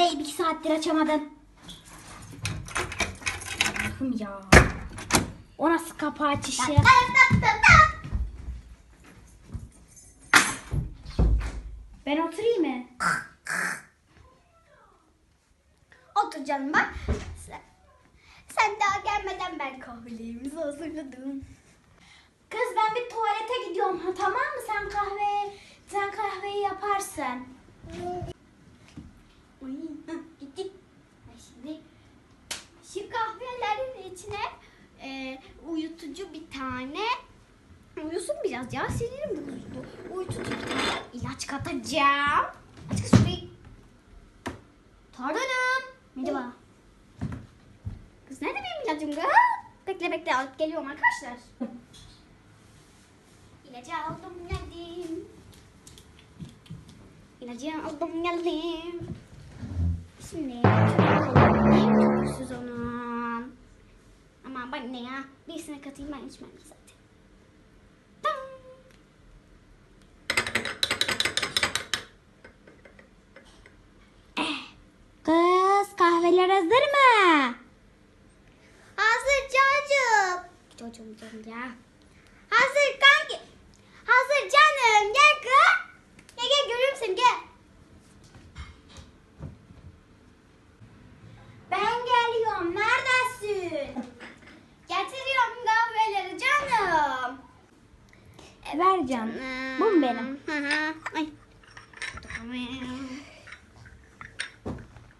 Ve iki saattir açamadım. Allah'ım ya. O nasıl kapı açışı? Ben oturayım mı? Otur canım bak. Sen, sen daha gelmeden ben kahvelerimizi hazırladım. Kız ben bir tuvalete gidiyorum ha tamam mı? Sen kahve sen kahveyi yaparsın. Uyutucu bir tane uyusun biraz ya sinirim bozuldu. Uyutucu bir tane ilaç katacağım. Aç kız şurayı. Torunum. Merhaba. Kız nerede benim ilacım kız? Bekle bekle alıp geliyorum arkadaşlar. İlacı aldım geldim. İlacı aldım geldim. Şimdi Birisine katayım ben içmem zaten. Tam. Kız kahveler hazır mı? Hazır çocuğum. Çocuğum canım ya. Hazır kanki. Hazır canım. Gel kız. Gel gel görüyorum gel. Ben geliyorum. Neredesin? Getiriyorum kahveleri canım. Ver canım. Bu mu benim? Ay.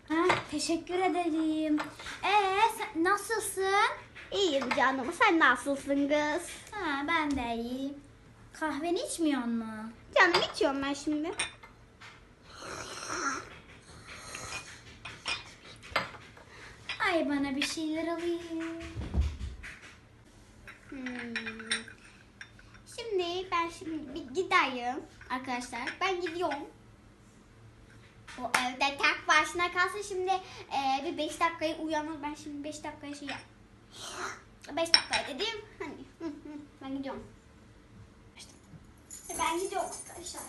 Ha, teşekkür ederim. Ee, sen nasılsın? İyiyim canım. Sen nasılsın kız? Ha, ben de iyiyim. Kahveni içmiyor mu? Canım içiyorum ben şimdi. Ay bana bir şeyler alayım. Hmm. Şimdi ben şimdi bir gideyim arkadaşlar. Ben gidiyorum. O evde tek başına kalsın şimdi e, bir 5 dakikaya uyanır. Ben şimdi 5 dakikaya şey yap. 5 dakika dedim. Hani ben gidiyorum. Ben gidiyorum arkadaşlar.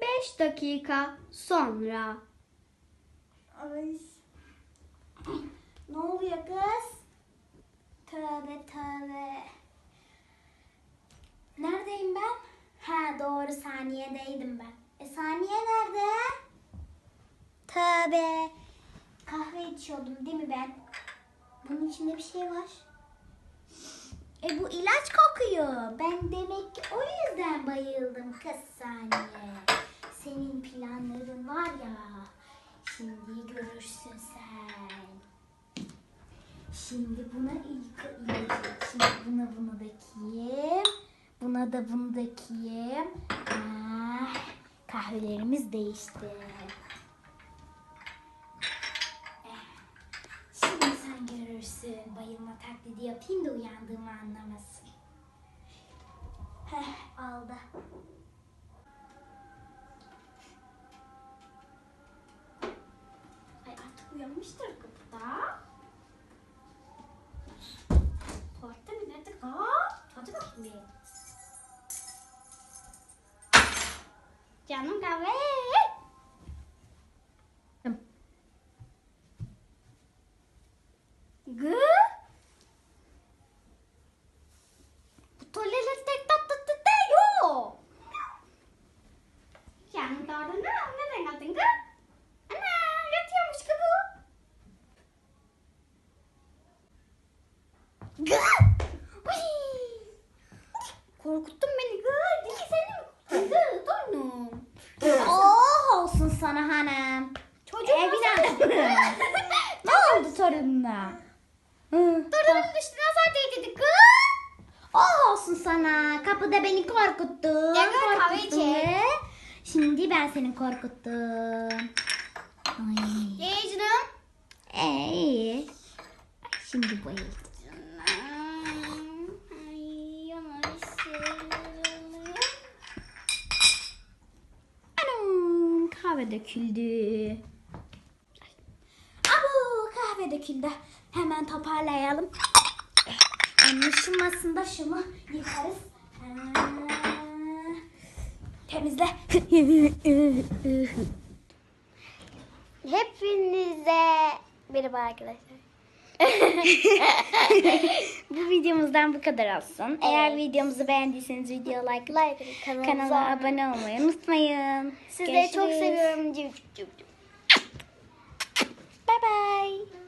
Beş dakika sonra. Ay. Ne oluyor kız? Tövbe tövbe. Neredeyim ben? Ha doğru saniyedeydim ben. E saniye nerede? Tövbe. Kahve içiyordum değil mi ben? Bunun içinde bir şey var. E bu ilaç kokuyor. Ben demek ki o yüzden bayıldım kız saniye. Senin planların var ya. Şimdi görürsün sen. Şimdi buna ilk ilacı. Şimdi buna bunu dökeyim. Buna da. Ah, kahvelerimiz değişti. Eh, Şimdi sen görürsün. Bayılma taklidi yapayım da uyandığımı anlamasın. Heh, aldı. Ay artık uyanmıştır kapıda. Canım kahve. Gı. Bu tuvalette tat tat tat tat yok. Canım doğru ne? Nereden geldin kız? Ana yatıyormuş ki bu. Gı! Uy! Korkuttun beni gı. Diki seni. Gı torunum. Oh sana hanım. Çocuğum Evin nasıl? ne oldu torununa? Torunun üstüne nazar değdirdi gı. Oh olsun sana. Kapıda beni korkuttun. Gel gel, kahve ve Şimdi ben seni korkuttum. Ay. Ye canım. Ee, iyi. Şimdi bayıldım. Canım. Ay onu seviyorum. Anam kahve döküldü. Abu kahve döküldü. Hemen toparlayalım. Anlaşılmasın da şunu yıkarız. Ha. Temizle. Hepinize merhaba arkadaşlar. bu videomuzdan bu kadar olsun. Eğer videomuzu beğendiyseniz video like, Like kanalımıza kanala abone olmayı unutmayın. Sizleri çok seviyorum. Cıv cıv cıv cıv. Bye bye.